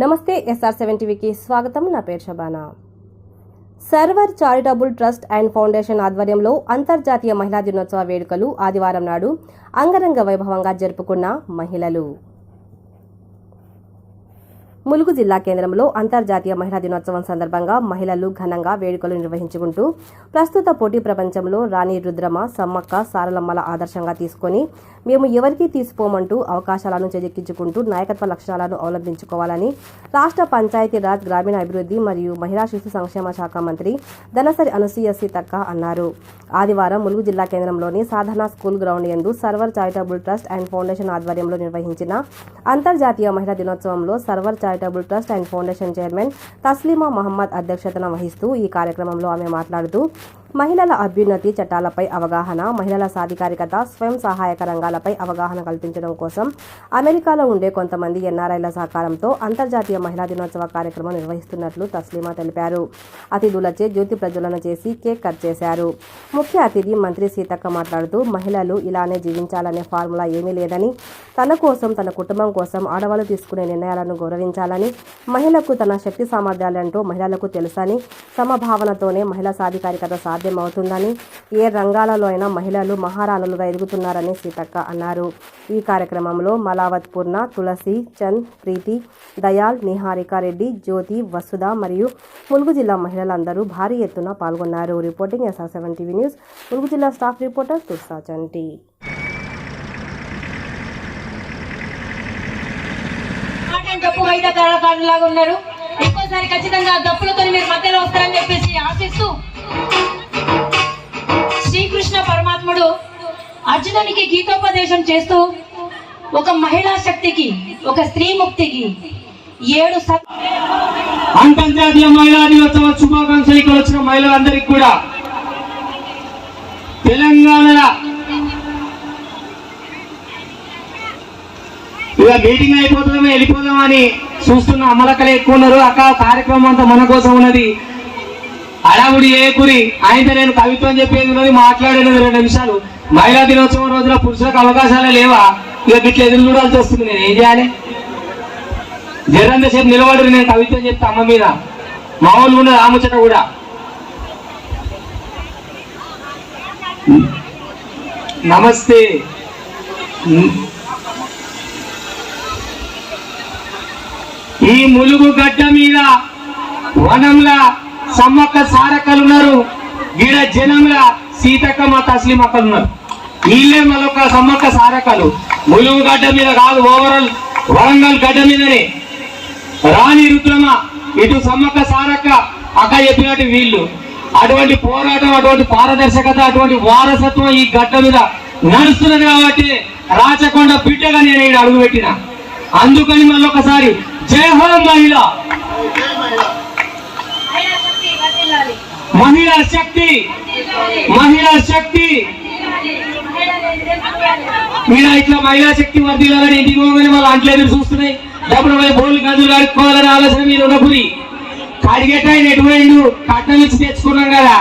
నమస్తే SR seven టీవీకి స్వాగతం. నా పేరు Shabana. Sarwar charitable trust and foundation ఆధ్వర్యంలో అంతర్జాతీయ మహిళా దినోత్సవ వేడుకలు ఆదివారం నాడు అంగరంగ వైభవంగా జరుపుకున్న మహిళలు. ములుగు జిల్లా కేంద్రంలో అంతర్జాతీయ మహిళా దినోత్సవం సందర్భంగా మహిళలు ఘనంగా వేడుకలు నిర్వహించుకుంటూ ప్రస్తుత పోటీ ప్రపంచంలో రాణి రుద్రమ సమ్మక్క సారలమ్మల ఆదర్శంగా తీసుకొని మేము ఎవరికీ తీసుకోమంటూ అవకాశాలను చేజెక్కించుకుంటూ నాయకత్వ లక్షణాలను అవలంబించుకోవాలని రాష్ట్ర పంచాయతీరాజ్ గ్రామీణాభివృద్ధి మరియు మహిళా శిశు సంక్షేమ శాఖ మంత్రి ధనసరి అనసూయ సీతక్క అన్నారు. ఆదివారం ములుగు జిల్లా కేంద్రంలోని సాధన స్కూల్ గ్రౌండ్ యందు Sarwar charitable trust and foundation ఆధ్వర్యంలో నిర్వహించిన అంతర్జాతీయ మహిళా దినోత్సవంలో Sarwar charitable trust and foundation chairman Tasleema Mohammed అధ్యక్షతన వహిస్తూ ఈ కార్యక్రమంలో ఆమె మాట్లాడుతూ మహిళల అభ్యున్నతి చట్టాలపై అవగాహన మహిళల సాధికారికత స్వయం సహాయక రంగాలపై అవగాహన కల్పించడం కోసం అమెరికాలో ఉండే కొంతమంది ఎన్ఆర్ఐల సహకారంతో అంతర్జాతీయ మహిళా దినోత్సవ కార్యక్రమం నిర్వహిస్తున్నట్లు తస్లీమా తెలిపారు. అతిథులచే జ్యోతి ప్రజ్వలన చేసి కేక్ కట్ చేశారు. ముఖ్య అతిథి మంత్రి సీతక్క మాట్లాడుతూ మహిళలు ఇలానే జీవించాలనే ఫార్ములా ఏమీ లేదని తన కోసం తన కుటుంబం కోసం ఆడవాళ్ళు తీసుకునే నిర్ణయాలను గౌరవించాలని మహిళకు తన శక్తి సామర్థ్యాలంటూ మహిళలకు తెలుసని సమభావనతోనే మహిళా సాధికారికత సాధ్యమవుతుందని ఏ రంగాలలో అయినా మహిళలు మహారాణులుగా ఎదుగుతున్నారని సీతక్క అన్నారు. ఈ కార్యక్రమంలో మలావత్ పూర్ణ తులసి చంద్ ప్రీతి దయాల్ నిహారిక రెడ్డి జ్యోతి వసుధ మరియు ములుగు జిల్లా మహిళలందరూ భారీ ఎత్తున పాల్గొన్నారు. Reporting SR seven TV news Mulugu జిల్లా స్టాఫ్ రిపోర్టర్ తుర్సా చంటి. డప్పు కళాకారులాగా ఉన్నారు? ఇంకోసారి ఖచ్చితంగా డప్పులతో మీరు మధ్యలో వస్తారని చెప్పేసి ఆశిస్తూ శ్రీకృష్ణ పరమాత్ముడు అర్జునునికి గీతోపదేశం చేస్తూ ఒక మహిళా శక్తికి ఒక స్త్రీ ముక్తికి ఏడు అంతర్జాతీయ మహిళా దినోత్సవ శుభాకాంక్షలు ఇక్కడ వచ్చిన మహిళలందరికీ కూడా. తెలంగాణ ఇక మీటింగ్ అయిపోతుందేమో వెళ్ళిపోదామని చూస్తున్న అమలకలు ఎక్కువ ఉన్నారు. అక్క కార్యక్రమం అంతా మన కోసం ఉన్నది. అడావుడి ఏ కురి ఆయనతో నేను కవిత్వం చెప్పేది ఉన్నది మాట్లాడేది రెండు నిమిషాలు. మహిళా దినోత్సవం రోజున పురుషులకు అవకాశాలే లేవా? ఇక గిట్ల ఎదురు చూడాల్సి వస్తుంది నేను ఏం చేయాలి? జరంతసేపు నిలబడి నేను కవిత్వం చెప్తా అమ్మ మీద. మామూలు ఉన్నది ఆముచ్చట కూడా. నమస్తే. ఈ ములుగు గడ్డ మీద వనంలా సమ్మక్క సారక్కలు ఉన్నారు. గిడ జనంలా సీతక్క మా తస్లీం అక్కలు ఉన్నారు. వీళ్ళే మరొక సమ్మక్క సారక్కలు. ములుగు గడ్డ మీద కాదు ఓవరాల్ వరంగల్ గడ్డ మీదనే. రాణి రుద్రమ ఇటు సమ్మక్క సారక్క అక్క చెప్పినట్టు వీళ్ళు. అటువంటి పోరాటం అటువంటి పారదర్శకత అటువంటి వారసత్వం ఈ గడ్డ మీద నడుస్తున్నది కాబట్టి రాచకొండ బిడ్డగా నేను ఇక్కడ అడుగు పెట్టిన అందుకని మళ్ళీ ఒకసారి జై హో మహిళ. మహిళా శక్తి మహిళా శక్తి. మీరు ఇట్లా మహిళా శక్తి వర్దిలాలని ఇంటికి పోగానే వాళ్ళు అంట్లు ఎదురు చూస్తున్నాయి. డబ్బులు పోయి బోర్లు గదులు కడుక్కోవాలని ఆలోచన మీరు ఉన్నప్పుడు కడిగేట ఆయన ఎటు కట్నం ఇచ్చి తెచ్చుకున్నాం కదా.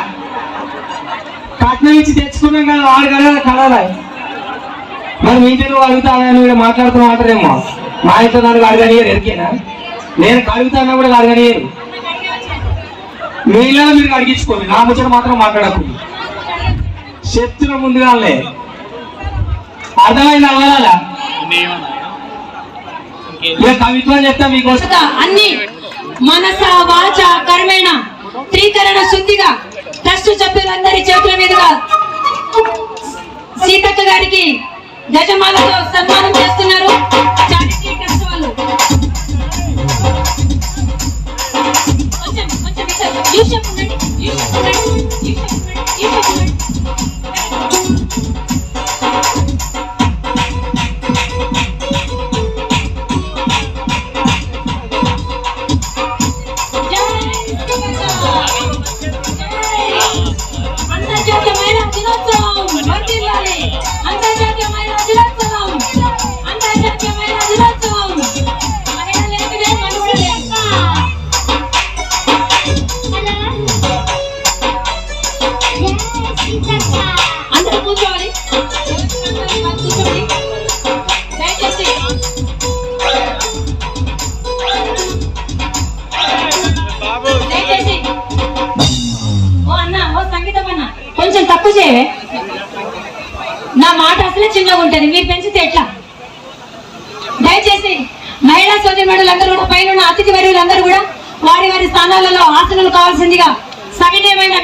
కట్నం ఇచ్చి తెచ్చుకున్నాం కదా వాడు కదా కడాలి. మరి మీ ఇంటి అడుగుతానని కూడా మాట్లాడుతూ మాట్లాడేమో మా ఇంట్లో నన్ను అడగనియరు ఎరికేనా? నేను కడుగుతానా కూడా అడగనియరు మీలో మీరు అడిగించుకోండి. నా ముచ్చట మాత్రం మాట్లాడకూడదు శక్తుల ముందుగానే అర్థమైంది అవ్వాలా? కవిత్వం చెప్తా మీకోసం. అన్ని మనస వాచ కర్మేణ త్రీకరణ శుద్ధిగా ట్రస్ట్ సభ్యులందరి చేతుల మీదుగా సీతక్క గారికి గజమాలతో సన్మానం చేస్తున్నారు. ఇటు. తప్పు చేయవే. నా మాట అసలే చిన్నగా ఉంటుంది. మీరు పెంచితే ఎట్లా? దయచేసి మహిళా సోదరి కూడా పైన అతిథి వర్యులందరూ కూడా వారి వారి స్థానాలలో ఆసనాలు కావాల్సిందిగా సవినయమైన